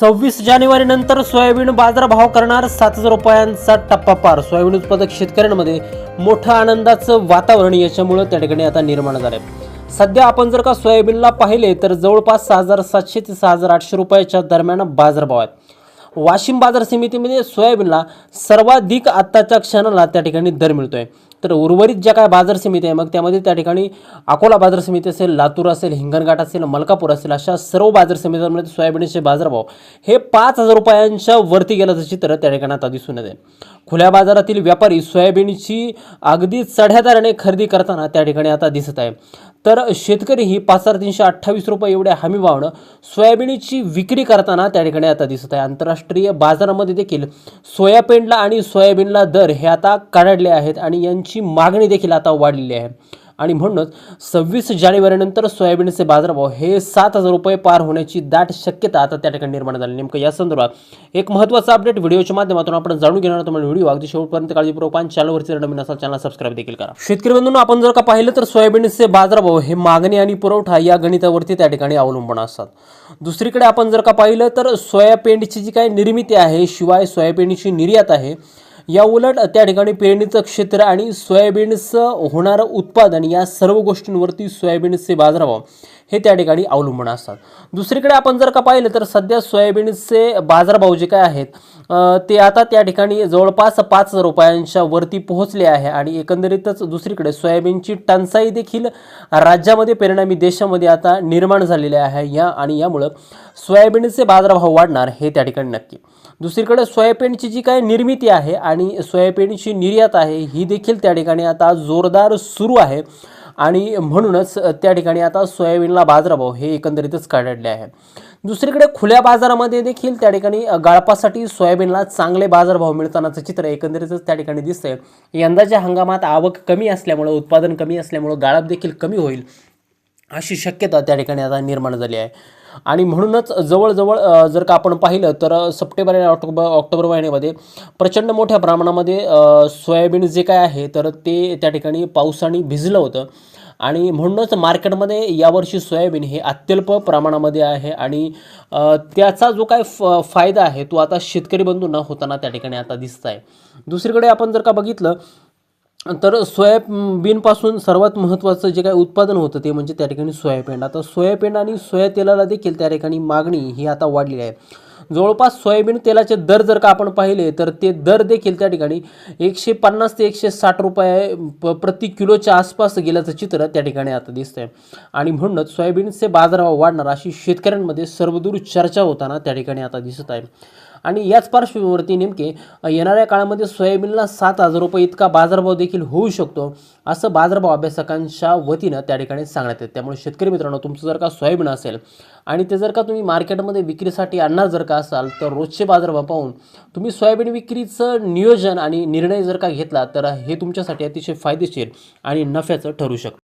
सव्वीस जानेवारी नंतर सोयाबीन बाजारभाव करणार सात हजार रुपयांचा टप्पा पार. सोयाबीन उत्पादक शेतकऱ्यांमध्ये मोठं आनंदाचं वातावरण याच्यामुळं त्या ठिकाणी आता निर्माण झालं आहे सध्या आपण जर का सोयाबीनला पाहिले तर जवळपास सहा हजार सातशे ते सहा हजार आठशे रुपयाच्या दरम्यान बाजारभाव आहेत. वाशिम बाजार समितीमध्ये सोयाबीनला सर्वाधिक आत्ताच्या क्षणाला त्या ठिकाणी दर मिळतोय. तर उर्वरित ज्या काय बाजार समिती आहे मग त्यामध्ये त्या ठिकाणी अकोला बाजार समिती असेल लातूर असेल हिंगणघाट असेल मलकापूर असेल अशा सर्व बाजार समित्यांमध्ये सोयाबीनचे बाजारभाव हे पाच हजार रुपयांच्या वरती गेल्याचं चित्र त्या ठिकाणी आता दिसून येते खुल्या बाजारातील व्यापारी सोयाबीनची अगदी चढ्या दराने खरेदी करताना त्या ठिकाणी आता दिसत आहे. तर शेतकरी ही पाच हजार तीनशे अठ्ठावीस रुपये एवढ्या हमी भावनं सोयाबीनची विक्री करताना त्या ठिकाणी आता दिसत आहे. आंतरराष्ट्रीय बाजारामध्ये देखील सोयाबीनला आणि सोयाबीनला दर हे आता काढले आहेत आणि यांची मागणी देखील आता वाढलेली आहे. आणि म्हणूनच सव्वीस जानेवारीनंतर सोयाबीनचे बाजारभाव हे सात हजार रुपये पार होण्याची दाट शक्यता आता त्या ठिकाणी निर्माण झाली. नेमकं या संदर्भात एक महत्त्वाचा अपडेट व्हिडिओच्या माध्यमातून आपण जाणून घेणार तुम्हाला व्हिडिओ अगदी शेवटपर्यंत काळजीपूर्वक आणि चॅनलवरती नवीन असाल चॅनल सबस्क्राईब देखील करा. शेतकरी बंधून आपण जर का पाहिलं तर सोयाबीनचे बाजारभाव हे मागणी आणि पुरवठा या गणितावरती त्या ठिकाणी अवलंबून असतात. दुसरीकडे आपण जर का पाहिलं तर सोयाबीनची जी काही निर्मिती आहे शिवाय सोयाबीनची निर्यात आहे या उलट त्या ठिकाणी पेरणीचं क्षेत्र आणि सोयाबीनचं होणारं उत्पादन या सर्व गोष्टींवरती सोयाबीनचे बाजारभाव हे त्या ठिकाणी अवलंबून असतात. दुसरीकडे आपण जर का पाहिलं तर सध्या सोयाबीनचे बाजारभाव जे काय आहेत ते आता त्या ठिकाणी जवळपास पाच हजार रुपयांच्या वरती पोहोचले आहे आणि एकंदरीतच दुसरीकडे सोयाबीनची टंचाई देखील राज्यामध्ये परिणामी देशामध्ये आता निर्माण झालेली आहे या आणि यामुळं सोयाबीनचे बाजारभाव वाढणार हे त्या ठिकाणी नक्की. दुसरीकडे सोयाबीनची जी काय निर्मिती आहे आणि सोयाबीनची निर्यात आहे ही देखील त्या ठिकाणी आता जोरदार सुरू आहे. आणि म्हणूनच त्या ठिकाणी आता सोयाबीनला बाजारभाव हे एकंदरीतच काढले आहे. दुसरीकडे खुल्या बाजारामध्ये देखील त्या ठिकाणी गाळपासाठी सोयाबीनला चांगले बाजारभाव मिळतानाचं चित्र एकंदरीतच त्या ठिकाणी दिसतंय. यंदाच्या हंगामात आवक कमी असल्यामुळं उत्पादन कमी असल्यामुळं गाळप देखील कमी होईल. अशी शक्यता त्या ठिकाणी आता निर्माण झाली आहे. आणि म्हणूनच जवळजवळ जर का आपण पाहिलं तर सप्टेंबर आणि ऑक्टोबर ऑक्टोबर महिन्यामध्ये प्रचंड मोठ्या प्रमाणामध्ये सोयाबीन जे काय आहे तर ते त्या ठिकाणी पावसाने भिजलं होतं. आणि म्हणूनच मार्केटमध्ये यावर्षी सोयाबीन हे अत्यल्प प्रमाणामध्ये आहे आणि त्याचा जो काय फ फायदा आहे तो आता शेतकरी बंधूंना होताना त्या ठिकाणी आता दिसत आहे दुसरीकडे आपण जर का बघितलं तर सोयाबीनपासून सर्वात महत्त्वाचं जे काय उत्पादन होतं ते म्हणजे त्या ठिकाणी सोयाबीन. आता सोयाबीन आणि सोया तेलाला देखील त्या ठिकाणी मागणी ही आता वाढलेली आहे. जवळपास सोयाबीन तेलाचे दर जर का आपण पाहिले तर ते दर देखील त्या ठिकाणी एकशे पन्नास ते एकशे साठ रुपये प- प्रति किलोच्या आसपास गेल्याचं चित्र त्या ठिकाणी आता दिसतंय. आणि म्हणूनच सोयाबीनचे बाजारभाव वाढणार अशी शेतकऱ्यांमध्ये सर्वदूर चर्चा होताना त्या ठिकाणी आता दिसत आहे. आणि याच पार्श्वभूमीवरती नेमके येणाऱ्या काळामध्ये सोयाबीनला सात हजार रुपये इतका बाजारभाव देखील होऊ शकतो असं बाजारभाव अभ्यासकांच्या वतीनं त्या ठिकाणी सांगण्यात येतं. त्यामुळे शेतकरी मित्रांनो तुमचं जर का सोयाबीन असेल आणि ते जर का तुम्ही मार्केटमध्ये विक्रीसाठी आणणार जर का असाल तर रोजचे बाजारभाव पाहून तुम्ही सोयाबीन विक्रीचं नियोजन आणि निर्णय जर का घेतला तर हे तुमच्यासाठी अतिशय फायदेशीर आणि नफ्याचं ठरू शकतं.